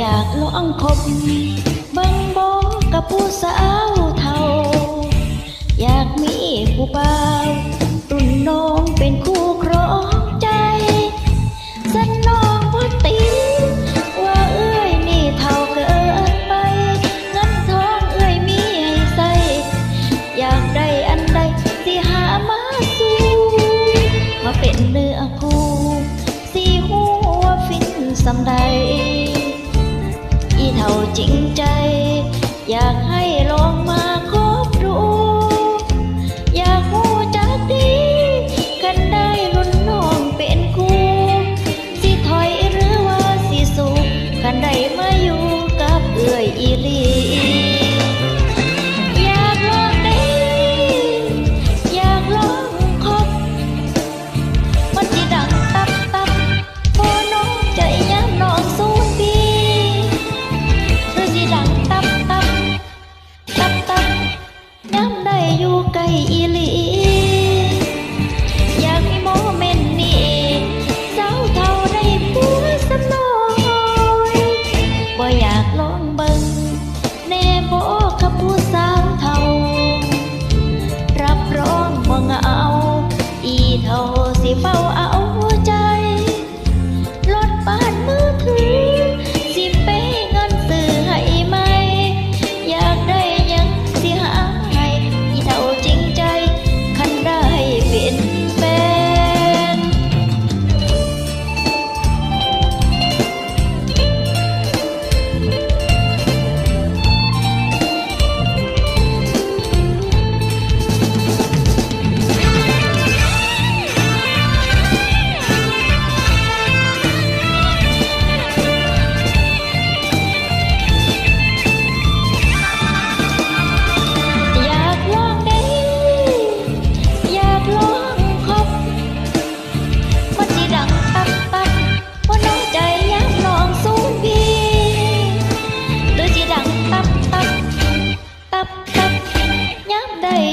อยากลองคบเบิ่งบอกกับผู้สาวเท่า อยากมีผู้เบาวรุ่นน้องเป็นคู่ครองใจสันน้องบ่ติว่าเอ้ยนี่เท่าเกินไปเงินทองเอ้ยมีให้ใส่อยากได้อันใดสิหามาสู่มาเป็นเนื้อคู่สิหัวฟินสำใด เท่าจริงใจ อยากให้ลอง อยู่ใกล้อีหลีอยากมีโมเมนต์นี้สาวเท่าได้ผัวสำน้อยบ่อยากลองเบิ่งแน่บ่กับผู้สาวเท่า รับรองบ่เหงาอีเท่าสิเฝ้า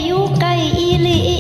อยู่ใกล้อีลี